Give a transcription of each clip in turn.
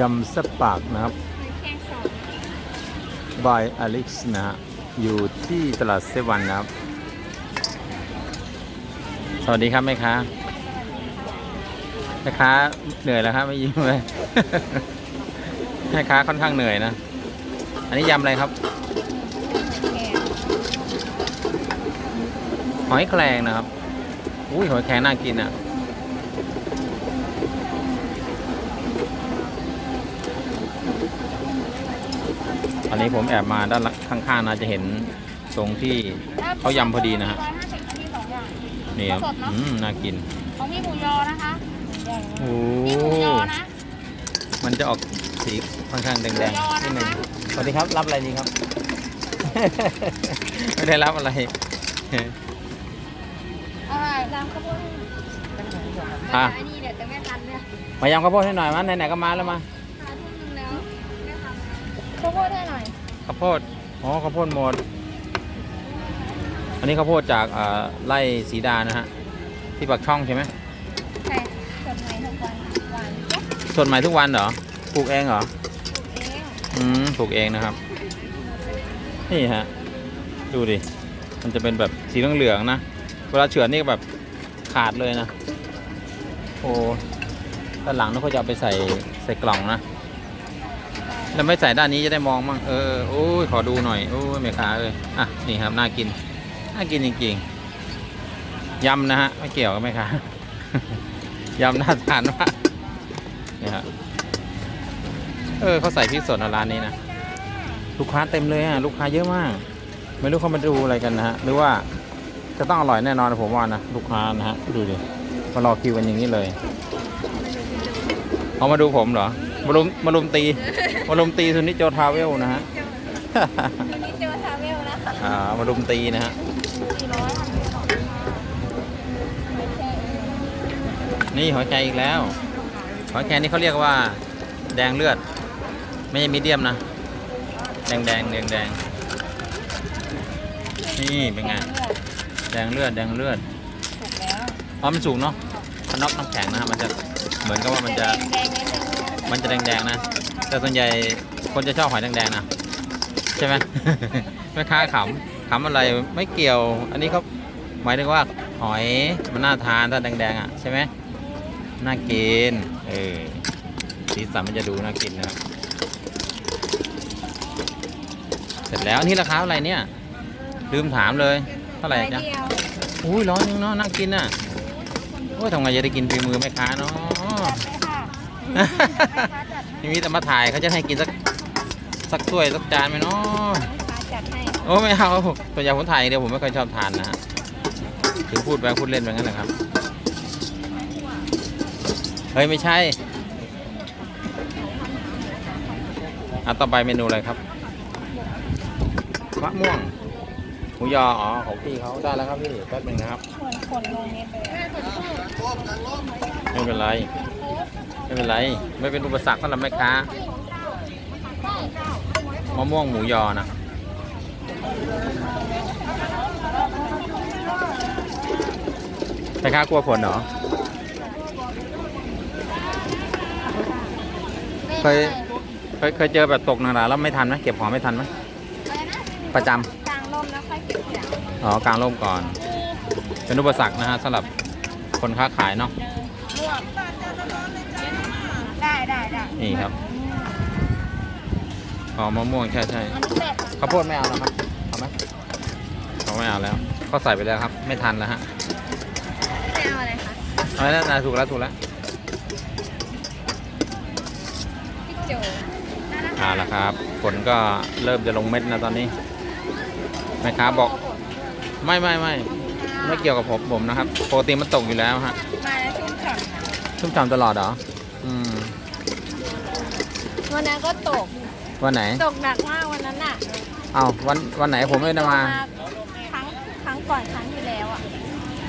ยำแซ่บปากนะครับแข้งสองบายอลิซ์นะฮะ อยู่ที่ตลาดเซวันนะครับ สวัสดีครับแม่ค้าแม่ค้าเหนื่อยแล้วครับไม่ยิ้มเลยแม่ค้าค่อนข้างเหนื่อยนะ อันนี้ยำอะไรครับแข้งหอยแครงนะครับ อุ้ยหอยแครงน่ากินอะอันนี้ผมแอบมาด้านข้างๆนะจะเห็นตรงที่เขายำพอดีนะฮะร้อยห้าสิบอันนี้สองอย่างนี่ครับสดเนอะอืมน่ากิน ของพี่หมูยอนะคะใหญ่โอ้นี่หมูยอนะมันจะออกสีค่อนข้างแดงหมูยอๆนิดนึงนะคะสวัสดีครับ รับอะไรดีครับ ไม่ได้รับอะไร อะไรรามข้าวโพดอะอันนี้เดี๋ยวจะไม่ทันเนี่ยมายำข้าวโพดให้หน่อยมั้ยไหนๆก็มาแล้วมาหาทุ่มหนึงแล้วไม่ทันข้าวโพดให้หน่อยข้าวโพดอ๋อข้าวโพดหมด อันนี้ข้าวโพดจากเอ่อไร่สีดานะฮะที่ปากช่องใช่ไหมใช่สดใหม่ทุกวันหวานเจ๊บสดใหม่ทุกวันเหรอปลูกเองเหรอเองอืมปลูกเองนะครับ นี่ฮะ ดูดิ มันจะเป็นแบบสีเหลืองๆนะ เวลาเฉือนนี่ก็แบบ ขาดเลยนะ โอ้ด้านหลังนี่เขาจะเอาไปใส่ใส่กล่องนะแล้วไม่ใส่ด้านนี้จะได้มองมั่งเออเออโอ้ยขอดูหน่อยโอ้ยแม่ค้าเลยอะนี่ครับน่ากินน่ากินจริงๆยำนะฮะไม่เกี่ยวกับแม่ค้ายำน่าทานมากนี่ฮะเออเขาใส่พริกสดในร้านนี้นะลูกค้าเต็มเลยอะลูกค้าเยอะมาก ไม่รู้เขามาดูอะไรกันนะฮะหรือว่า จะต้องอร่อยแน่นอนนะผมว่านะลูกค้านะฮะดูดิมารอคิวกันอย่างนี้เลยเขามาดูผมเหรอมารุมมารุมตีมารุมตีสุนิจโจทราเวลนะฮะวันนี้เจอทาเวลนะคะอ่ามารุมตีนะฮะสี่ร้อยทำเป็นสองไม่ใช่นี่หอยแครงอีกแล้วหอยแครงนี่เขาเรียกว่า แดงเลือด ไม่ใช่มีเดียมนะ แดงแดงแดงแดงนี่เป็นไงแดงเลือดแดงเลือดถูกแล้วอ๋อมันสูงเนาะพน็อกน้ำแข็งนะครับมันจะเหมือนกับว่ามันจะแดงๆนิดนึงมันจะแดงๆนะ แต่ส่วนใหญ่คนจะชอบหอยแดงๆนะใช่ไหม แม่ค้าขำขำอะไรไม่เกี่ยว อันนี้เขาหมายถึงว่าหอยมันน่าทานถ้าแดงๆอะใช่ไหมน่ากินเออสีสันมันจะดูน่ากินนะครับเสร็จแล้วอันนี่ราคาเท่าไหร่เนี่ย ลืมถามเลย เท่าไหร่ใบจ๊ะเดียวอุ้ยร้อนยังเนาะน่ากินอะโอ้ยทำไงจะได้กินฝีมือแม่ค้าเนาะจัดเลยค่ะจัดให้นี่มีแต่มาถ่ายเขาจะให้กินสักสักถ้วยสักจานไหมเนาะลูกค้าจัดให้โอ้ไม่เอาส่วนใหญ่ผมถ่ายอย่างเดียวผมไม่ค่อยชอบทานนะฮะถึงพูดไปพูดเล่นไปงั้นแหละครับเฮ้ยไม่ใช่อะต่อไปเมนูอะไรครับมะม่วง หมูยออ๋อของพี่เขาได้แล้วครับพี่แป๊บหนึงนะครับส่วนคนลงเม็ดไปไม่เป็นไรไม่เป็นไรไม่เป็นอุปสรรคสำหรับแม่ค้ามะม่วงหมูยอนะแม่ค้ากลัวฝนเหรอเคยเคยเคยเจอแบบตกหนักๆแล้วไม่ทันไหมเก็บของไม่ทันไหมประจำ อยเก็บเสียงอ๋อกลางร่มก่อน เป็นอุปสรรคนะฮะสำหรับคนค้าขายเนาะม่วงได้ได้ได้นี่ครับอ๋อมะม่วงใช่ใช่มันเสร็จข้าวโพดไม่เอาแล้วครับเอาไหมเขาไม่เอาแล้วเขาใส่ไปแล้วครับ ไม่ทันแล้วฮะไม่เอาอะไรคะเอาแล้วนะถูกแล้วถูกแล้วพริกโจได้แล้วเอาละครับ ฝนก็เริ่มจะลงเม็ดนะตอนนี้แม่ค้าบอก ไม่ไม่ไม่ไม่เกี่ยวกับผมผมนะครับปกติมันตกอยู่แล้วฮะมาแล้วชุ่มฉ่ำนะชุ่มฉ่ำตลอดเหรออืมวันนั้นก็ตก วันไหน ตกหนักมากวันนั้นน่ะเอาวันวันไหนผมไม่ได้มา ครั้งครั้งก่อนครั้งที่แล้วอะ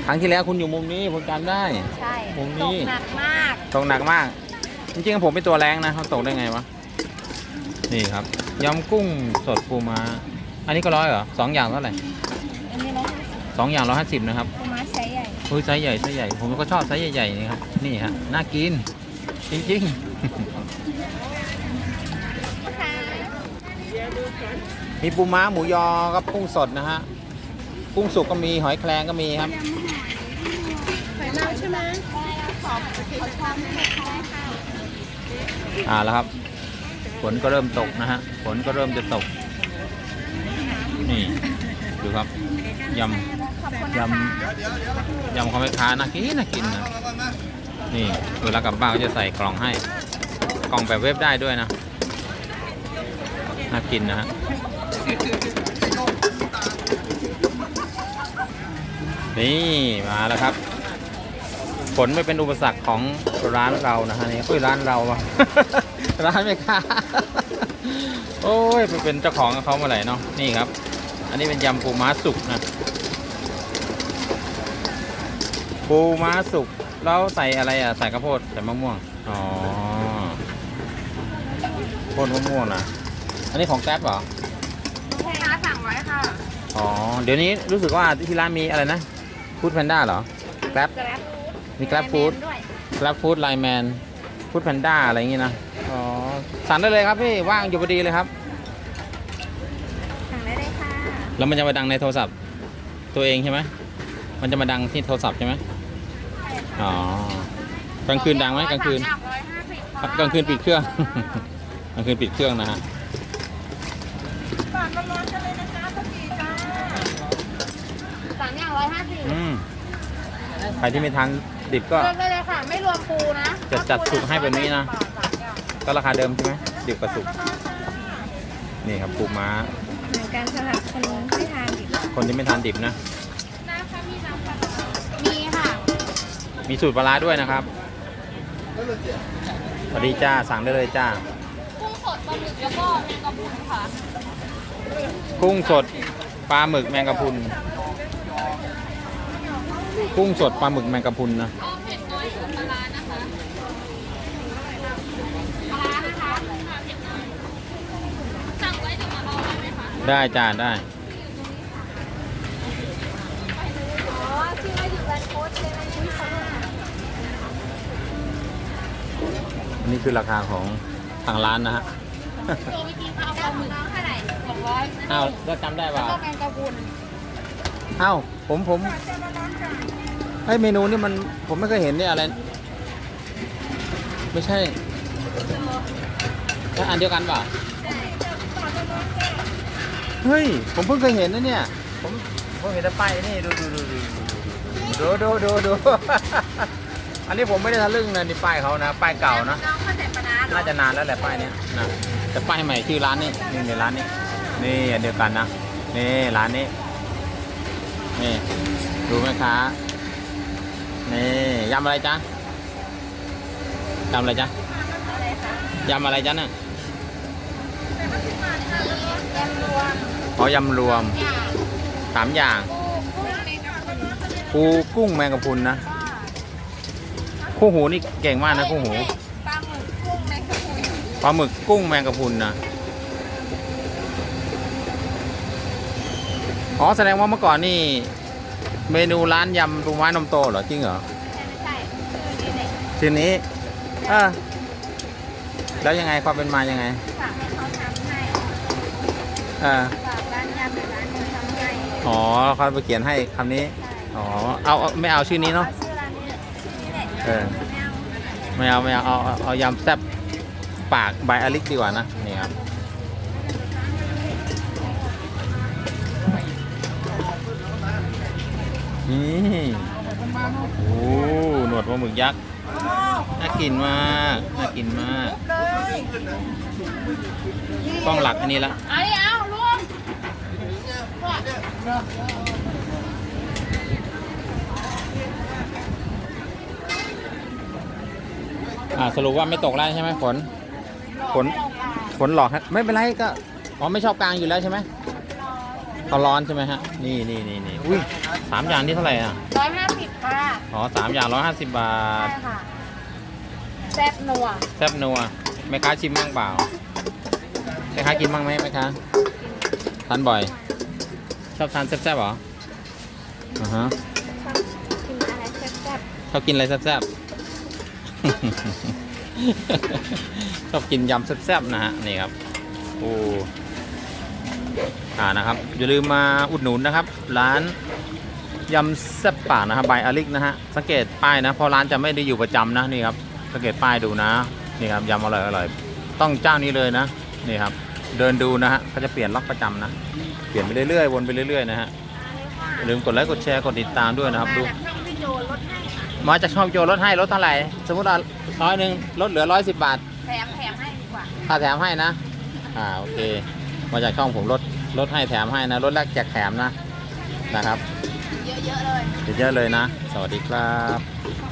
ครั้งที่แล้วคุณอยู่มุมนี้ผมจำได้ ใช่ผมตนี่กหนักมาก ตกหนักมาก จริงๆผมเป็นตัวแรงนะเขาตกได้ไงวะ นี่ครับยำกุ้งสดปูม้า อันนี้ก็ร้อยเหรอสองอย่างเท่าไหร่อันนี้ร้อยห้าสิบสองอย่างร้อยห้าสิบนะครับปูม้าใช้ใหญ่หญ่โอ้ยไซส์ใหญ่ไซส์ใหญ่ ผมก็ชอบไซส์ใหญ่ๆนี่ครับ นี่ฮะ น่ากิน จริงค่ะๆมีปูม้าหมูยอกับกุ้งสดนะฮะ กุ้งสุกก็มีหอยแครงก็มีครับ หอยเมาใช่ไหมได้ขอบขอความให้ค่ะค่ะอ่าแล้วครับ ฝนก็เริ่มตกนะฮะ ฝนก็เริ่มจะตก นี่ดูครับยำยำยำของแม่ค้าน่ากินน่ากินนะนี่เวลากลับบ้านก็จะใส่กล่องให้ กล่องแบบเว็บได้ด้วยนะน่ากินนะฮะนี่มาแล้วครับฝนไม่เป็นอุปสรรคของร้านเรานะฮะนี่คุยร้านเราอะร้านแม่ค้าโอ้ยไปเป็นเจ้าของเขาเมื่อไหร่เนาะนี่ครับ อันนี้เป็นยำปูม้าสุกนะปูม้าสุกแล้วใส่อะไรอะ ใส่ข้าวโพดใส่มะม่วง อ๋อโพดมะม่วงนะอันนี้ของแกร็บเหรอลูกค้าสั่งไว้ค่ะอ๋อ เดี๋ยวนี้รู้สึกว่าที่ร้านมีอะไรนะฟู้ดแพนด้าเหรอแกร็บแกร็บมีแกร็บฟู้ดด้วยกราฟฟู้ดไลแมนฟู้ดแพนด้าอะไรอย่างงี้นะ อ๋อ สั่งได้เลยครับพี่ ว่างอยู่พอดีเลยครับ สั่งได้เลยค่ะ แล้วมันจะมาดังในโทรศัพท์ ตัวเองใช่ไหมมันจะมาดังที่โทรศัพท์ใช่ไหมอ๋อกลางคืนดังไหมกลางคืนร้อยห้าสิบค่ะกลางคืนปิดเครื่องกลางคืนปิดเครื่องนะฮะก่อนร้อนๆกันเลยนะคะสกีจ้าสั่งอย่างร้อยห้าสิบอืมใครที่ไม่ทานดิบก็เลือกได้เลยค่ะ ไม่รวมปูนะจะจัดสุกให้แบบนี้นะสามอย่างก็ราคาเดิมใช่ไหมดิบกับสุก นี่ครับปูม้าเหมือน กันสำหรับคนที่ทานดิบคนที่ไม่ทานดิบนะน้ำค่ะมีน้ำปลาร้ามีค่ะ มีสูตรปลาร้าด้วยนะครับสวัสดีจ้า สั่งได้เลยจ้า กุ้งสดปลาหมึกแล้วก็แมงกะพรุนค่ะ กุ้งสดปลาหมึกแมงกะพรุน กุ้งสดปลาหมึกแมงกะพรุนนะ เอาเผ็ดน้อยสูตรปลาร้านะคะปลาร้านะคะเผ็ดน้อยสั่งไว้เดี๋ยวมาเอาได้ ไหมคะได้จ้าได้อ๋อที่ไว้ถึงแบนโค้ดเลยนะนี่ค่ะอันนี้คือราคาของทางร้านนะฮะโลเมื่อกี้เขาเอาปลาหมึกเท่าไหร่สองร้อยอ้าวแล้วจำได้แล้วเปล่าก็แมงกะพรุนอ้าวผมผมไอเมนูนี่มันผมไม่เคยเห็นเนี่ยอะไร ไม่ใช่แล้วอันเดียวกันเปล่า เฮ้ย ผมเพิ่งเคยเห็นนะเนี่ย ผมผมเพิ่งเห็นแต่ป้ายนี่ดูดูดูดูดูดูดูดู อันนี้ผมไม่ได้ทะลึ่งนะนี่ป้ายเขานะ ป้ายเก่านะ น้องข้าวเสร็จปลาร้าเหรอน่าจะนานแล้วแหละป้ายเนี้ยนะแต่ป้ายใหม่ชื่อร้านนี้นี่ในร้านนี้ นี่อันเดียวกันนะ นี่ร้านนี้ นี่ ดูไหมคะนี่ยำอะไรจ๊ะยำอะไรจ๊ะอะไรคะยำอะไรจ๊ะเนี่ยแก งรวมอ๋อยำรวมอย่างสามอย่างปูกุ้งแมงกะพรุนปูกุ้งแมงกะพรุนนะ คู่หูนี่เก่งมากนะคู่หู ปลาหมึกกุ้งแมงกะพรุนปลาหมึกกุ้งแมงกะพรุนนะ อ๋อแสดงว่าเมื่อก่อนนี่ เมนูร้านยำปูม้านมโตเหรอจริงเหรอใช่ไม่ใช่ชื่อนี้เลยทีนี้เออแล้วยังไงความเป็นมายังไงฝากให้เขาทำให้เออฝากร้านยำหรือร้านนี้ทำให้อ๋อเขาไปเขียนให้คำนี้ใช่อ๋อ เอาเอาไม่เอาชื่อนี้เนาะอชื่อร้านนี้ชื่อนี้แหละเออ ไม่เอาไม่เอาไม่เอาเอาเอาเอายำแซ่บปากใบอลิกดีกว่านะนี่ครับนี่โอ้หนวดปลาหมึกยักษ์น่ากินมากน่ากินมากกล้องหลักอันนี้ละ เอาดิเอารวม อ่าสรุปว่าไม่ตกแล้วใช่ไหมฝนฝนฝนหลอกฮะไม่เป็นไรก็อ๋อไม่ชอบกลางอยู่แล้วใช่ไหมเขาร้อนใช่ไหมฮะนี่นี่นี่นี่อุ้ยสามอย่างนี่เท่าไหร่อะร้อยห้าสิบค่ะอ๋อสามอย่างร้อยห้าสิบบาใช่ทค่ะแซ่บนัวแซ่บนัวแม่ค้าชิมบ้างเปล่าแม่ค้ากินบ้างไหมแม่ค้าทานบ่อย ชอบทานแซ่บๆเหรออ่าฮะกินเขากินอะไรแซ่บๆ ชอบกินยำแซ่บๆนะฮะนี่ครับโอ้อ่านะครับอย่าลืมมาอุดหนุนนะครับ ร้านยำแซ่บป่านะครับบายอลิกนะฮะสังเกตป้ายนะเพราะร้านจะไม่ได้อยู่ประจำนะนี่ครับสังเกตป้ายดูนะนี่ครับยำอร่อยอร่อยต้องเจ้านี้เลยนะนี่ครับ เดินดูนะฮะเขาจะเปลี่ยนล็อกประจำนะ เปลี่ยนไปเรื่อยๆ วนไปเรื่อยๆนะฮะอย่าลืมกดไลค์กดแชร์กดติดตามด้วยนะครับดู มาจากช่องพี่โจลดให้ค่ะมาจากช่องโจลดให้ลดเท่าไหร่ สมมติว่าร้อยหนึ่งลดเหลือร้อยสิบบาท แถมแถมให้ดีกว่าค่าแถมให้นะ อ่าโอเค มาจากช่องผมลดลดให้แถมให้นะลดแรกแจกแถมนะนะครับ เยอะๆเลย เยอะๆเลยนะ สวัสดีครับข